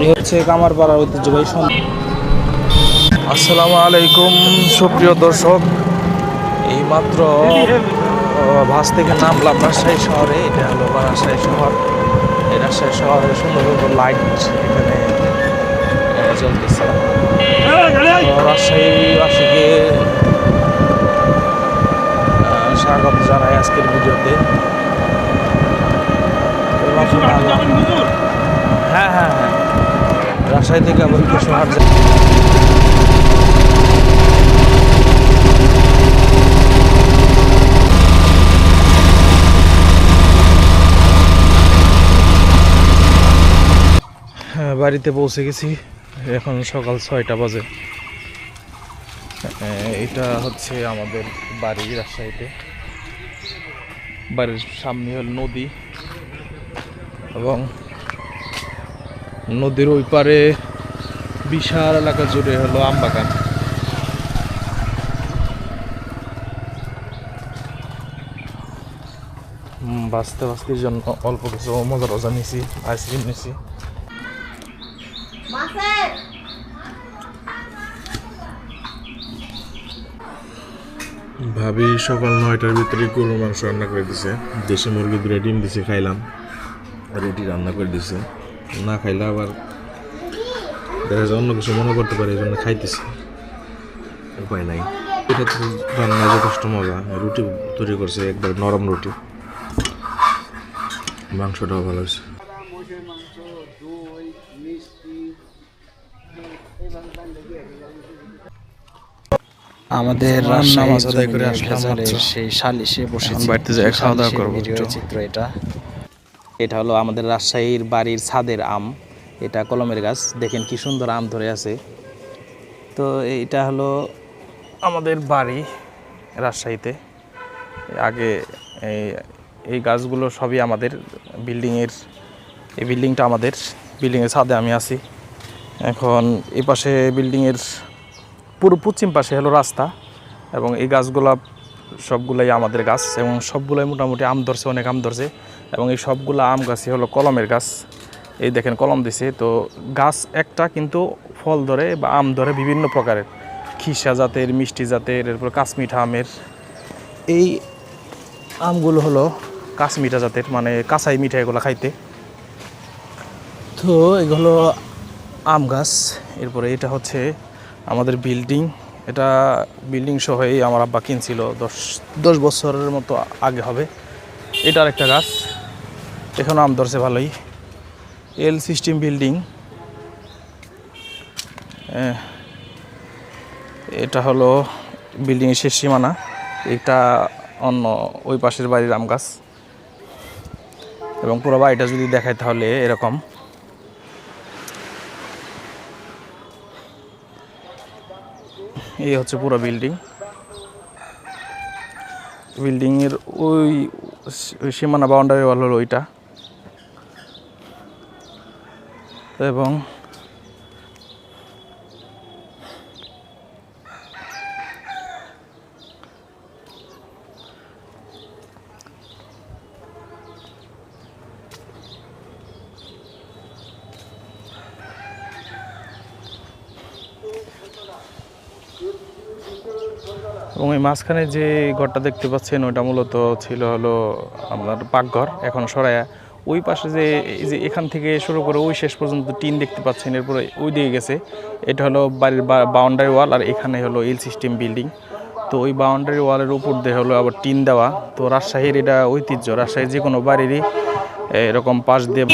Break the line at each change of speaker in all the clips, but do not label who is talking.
এই হচ্ছে কামারপাড়ার ঐতিহ্যবাহী সন্ধ্যা।
আসসালামু আলাইকুম সুপ্রিয় দর্শক। এইমাত্র ভাস থেকে নামলাম রাজশাহী শহরে। এটা হলো রাজশাহী শহর। এই রাজশাহী শহরে সুন্দর সুন্দর লাইট এখানে আহ, জ্বলতেছে তো রাজশাহীবাসীকে আহ, স্বাগত জানাই আজকের ভিডিওতে এইমাত্র নামলাম। হ্যাঁ হ্যাঁ হ্যাঁ রাজশাহী থেকে আবার কিছু হাট হ্যাঁ বাড়িতে পৌঁছে গেছি। এখন সকাল ছয়টা বাজে। এটা হচ্ছে আমাদের বাড়ি রাজশাহীতে। বাড়ির সামনে হল নদী এবং নদীর ওই পারে বিশাল এলাকা জুড়ে হলো আম বাগান বাঁচতে বাঁচতে জন্য অল্প কিছু মজা টজা নিছি আইসক্রিম নিছি। ভাবি সকাল নয়টার ভিতরে গরুর মাংস রান্না করে দিছে। দেশি মুরগি দুটো ডিম দিছে, খাইলাম। রুটি রান্না করে দিছে। না খাইলে আবার দেখা যায় অন্য কিছু মনে করতে পারে এই জন্য খাইতেছি। উপায় নাই। এটা তো রান্না যথেষ্ট মজা রুটি তৈরি করছে একবার নরম রুটি। মাংসটাও ভালো হয়েছে।
আমাদের
নামাজ
রাজশাহী
করে আসলাম।
সেই সালিশে বসে
বাড়িতে খাওয়া দাওয়া করব
চিত্র এটা। এটা হলো আমাদের রাজশাহীর বাড়ির ছাদের আম। এটা কলমের গাছ। দেখেন কি সুন্দর আম ধরে আছে। তো এটা হলো
আমাদের বাড়ি রাজশাহীতে। আগে এই এই গাছগুলো সবই আমাদের বিল্ডিংয়ের, এই বিল্ডিংটা আমাদের বিল্ডিংয়ের ছাদে আমি আছি। এখন এই পাশে বিল্ডিংয়ের পুরো পশ্চিম পাশে হলো রাস্তা এবং এই গাছগুলা সবগুলাই আমাদের গাছ এবং সবগুলোই মোটামুটি আম ধরছে, অনেক আম ধরছে। এবং এই সবগুলো আম গাছই হলো কলমের গাছ। এই দেখেন কলম দিছে, তো গাছ একটা কিন্তু ফল ধরে বা আম ধরে বিভিন্ন প্রকারের। খিসা জাতের, মিষ্টি জাতের, এরপর কাশ্মিঠা আমের। এই আমগুলো হলো কাশ্মিঠা জাতের মানে কাঁচাই মিঠা এগুলো খাইতে। তো এগুলো আম গাছ। এরপরে এটা হচ্ছে আমাদের বিল্ডিং। এটা বিল্ডিং সহই আমার আব্বা কিনছিল দশ দশ বছরের মতো আগে হবে। এটার একটা গাছ। এখনও আম ধরছে ভালোই। এল সিস্টেম বিল্ডিং এটা হলো বিল্ডিংয়ের শেষ সীমানা। এটা অন্য ওই পাশের বাড়ির আম গাছ। এবং পুরো বাড়িটা যদি দেখায় তাহলে এরকম। এই হচ্ছে পুরো বিল্ডিং বিল্ডিং এর ওই ওই সীমানা বাউন্ডারি ওয়াল হলো ওইটা। এবং এবং এই মাঝখানে যে ঘরটা দেখতে পাচ্ছেন, ওইটা মূলত ছিল হলো আপনার পাকঘর। এখন সরাইয়া ওই পাশে যে, এই যে এখান থেকে শুরু করে ওই শেষ পর্যন্ত টিন দেখতে পাচ্ছেন, এরপরে ওই দিকে গেছে। এটা হলো বাড়ির বাউন্ডারি ওয়াল আর এখানে হলো এল সিস্টেম বিল্ডিং তো ওই বাউন্ডারি ওয়ালের উপর দিয়ে হলো আবার টিন দেওয়া। তো রাজশাহীর এটা ঐতিহ্য, রাজশাহীর যে কোনো বাড়িরই এরকম পাশ দিয়ে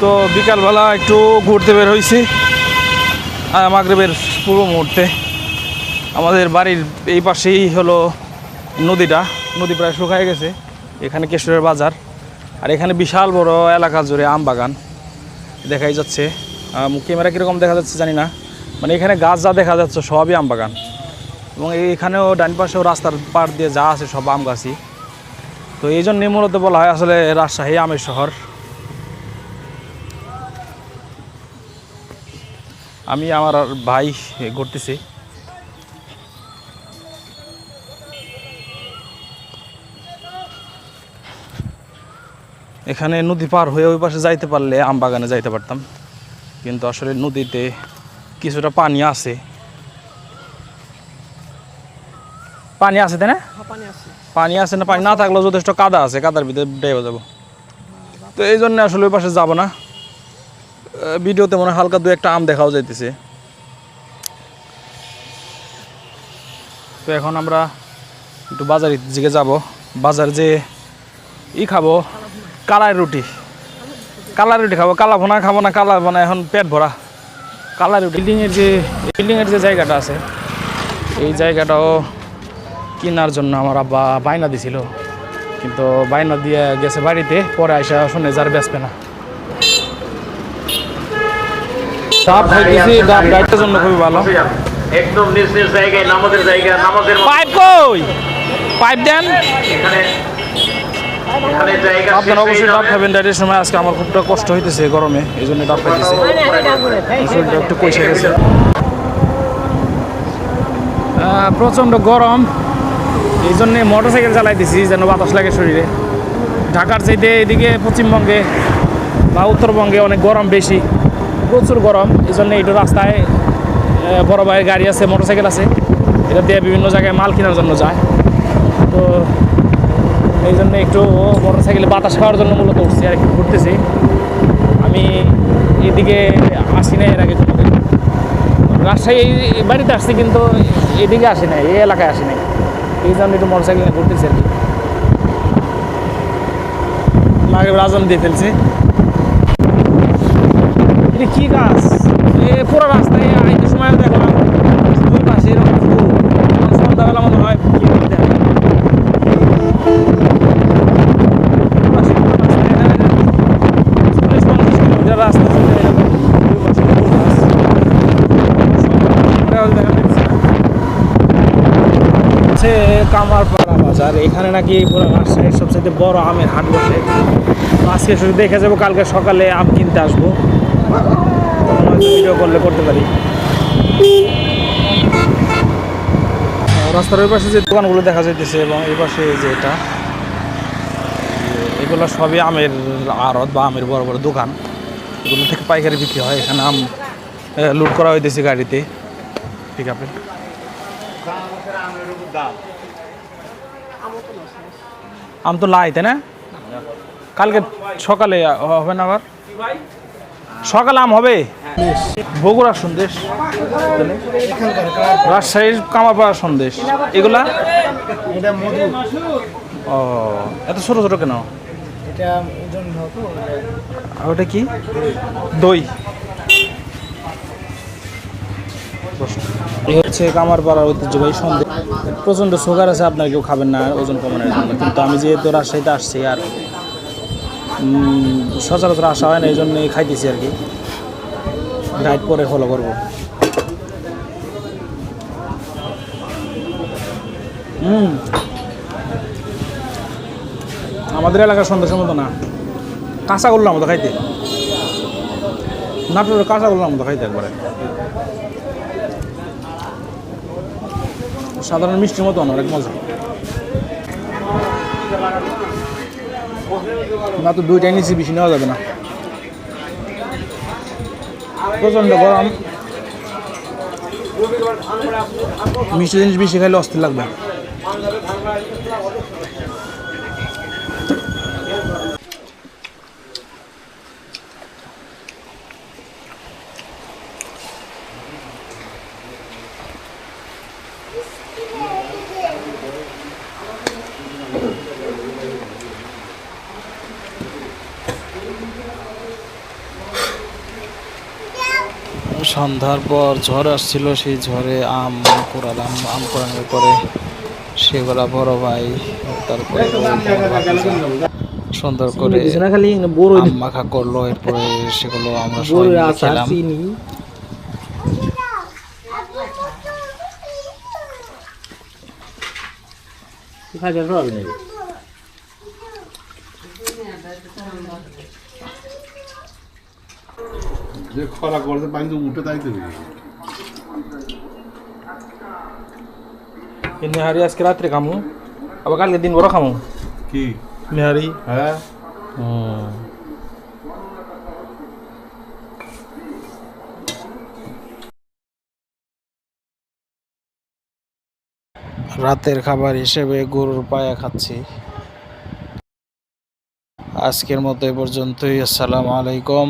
তো বিকালবেলা একটু ঘুরতে বের হয়েছি। মাগরেবের পূর্ব মুহূর্তে। আমাদের বাড়ির এই পাশেই হলো নদীটা, নদী প্রায় শুকায় গেছে। এখানে কেশরের বাজার। আর এখানে বিশাল বড় এলাকা জুড়ে আম বাগান দেখাই যাচ্ছে। ক্যামেরা কীরকম দেখা যাচ্ছে জানি না। মানে এখানে গাছ যা দেখা যাচ্ছে সবই আম বাগান। এবং এখানেও ডান পাশেও রাস্তার পার দিয়ে যা আছে সব আম গাছই। তো এই জন্যে মূলত বলা হয় আসলে রাজশাহী আমের শহর। আমি আমার ভাই ঘুরতেছি। এখানে নদী পার হয়ে ওই পাশে যাইতে পারলে আম বাগানে যাইতে পারতাম। কিন্তু আসলে নদীতে কিছুটা পানি আছে। পানি আছে তাই না? পানি আছে। না পানি না থাকলেও যথেষ্ট কাদা আছে কাদার ভিতরে ডেবে যাব। তো এই জন্য আসলে ওই পাশে যাব না। ভিডিওতে মনে হালকা দু একটা আম দেখাও যাইতেছে। তো এখন আমরা একটু বাজারের দিকে যাব। বাজার যে ই খাব কালাই রুটি। কালা রুটি খাব কালা ভোনা খাব না কালা ভোনা এখন পেট ভরা। কালা রুটি। বিল্ডিংয়ের যে বিল্ডিংয়ের যে জায়গাটা আছে এই জায়গাটাও কেনার জন্য আমার আব্বা বায়না দিছিল। কিন্তু বায়না দিয়ে গেছে বাড়িতে পরে আইসা শুনে যার বেসবে না। ডাব খাইতেছি ডাব ডাইটের জন্য খুবই ভালো।
একদম নিজ নিজ জায়গায় নামাজের জায়গা নামাজের
পাইপ কই? পাইপ দেন।
এখানে
আপনারা অবশ্যই ডাব খাবেন ডাইটের সময় আজকে আমার খুবটা কষ্ট হইতেছে গরমে এই জন্য ডাব খাইতেছে। শরীরটা একটু কইসে গেছে। প্রচণ্ড গরম। এই জন্যে মোটর সাইকেল চালাইতেছি যেন বাতাস লাগে শরীরে। ঢাকার চাইতে এদিকে পশ্চিমবঙ্গে বা উত্তরবঙ্গে অনেক গরম বেশি প্রচুর গরম। এই জন্য একটু রাস্তায় বড় ভাইয়ের গাড়ি আছে মোটর সাইকেল আছে। এটা দিয়ে বিভিন্ন জায়গায় মাল কেনার জন্য যায়। তো জন্য একটু মোটর সাইকেলে বাতাস খাওয়ার জন্য মূলত উঠছি আর কি, ঘুরতেছি। আমি এদিকে আসি না এর আগে রাজশাহী এই বাড়িতে আসছি কিন্তু এদিকে আসি নাই, এই এলাকায় আসি নাই। এই জন্য একটু মোটর সাইকেল ঘুরতেছি আর কি। আগে রাজন দিয়ে ফেলছি। এটা কি গাছ? এ পুরো রাস্তায় আইতে সময় দেখলাম দুই পাশে এরকম ফুল তখন সন্ধ্যাবেলা মনে হয় কি দেখা যায়। পাশে পুরো রাস্তায় এখানে চল্লিশ পঞ্চাশ কিলোমিটার রাস্তা চলে এরকম দুই পাশে ফুল গাছ। সন্ধ্যাবেলা দেখা যাচ্ছে না। হচ্ছে কামারপাড়া বাজার, এখানে নাকি পুরো রাজশাহীর সবচেয়ে বড় আমের হাট বসে। আজকে শুধু দেখে যাব, কালকে সকালে আম কিনতে আসব। ভিডিও করলে করতে পারি। রাস্তার ওই পাশে যে দোকানগুলো দেখা যাইতেছে এবং এই পাশে যে এটা এগুলো সবই আমের আড়ত বা আমের বড় বড় দোকান। এগুলো থেকে পাইকারি বিক্রি হয়, এখানে আম লুট করা হইতেছে গাড়িতে। ঠিক আছে? আম তো লাই তাই না? কালকে সকালে হবে না আবার? সকালে আম হবে? বগুড়ার সন্দেশ। রাজশাহীর কামারপাড়ার সন্দেশ। এগুলা? ও এত ছোট ছোট কেন? ওটা কি? দই। এই হচ্ছে কামারপাড়ার ঐতিহ্যবাহী সন্দেশ প্রচণ্ড সুগার আছে, আপনার কেউ খাবেন না, ওজন কমানোর জন্য। কিন্তু আমি যেহেতু রাজশাহীতে আসছি আর সচরাচর আসা হয় না, এই জন্যই খাইতেছি আর কি। ডায়েট পরে ফলো করব। হুম আমাদের এলাকার সন্দেশের মতো না। কাঁচা করলাম মতো খাইতে। নাটোরের কাঁচা করলাম মতো খাইতে একবারে। সাধারণ মিষ্টির মতো অনেক মজা। না তো দুইটাই নিচে বেশি নেওয়া যাবে না। প্রচণ্ড গরম। মিষ্টি জিনিস বেশি খাইলে অস্থির লাগবে। সন্ধ্যার পর ঝড় আসছিল সেই ঝড়ে আম কোরালাম আম কোরানোর পরে সেগুলা বড় ভাই তারপরে সুন্দর করে
খালি?
আম মাখা করল এরপরে সেগুলো আমরা সবাই খেলাম।
যে খরা করছে পানি তো উঠে তাই তো
নেহারি আজকে রাত্রে খামু আবার কালকে দিন বড় খামু।
কি?
নেহারি?
হ্যাঁ।
রাতের খাবার হিসেবে গরুর পায়া খাচ্ছি। আজকের মতো এ পর্যন্তই আসসালামু আলাইকুম।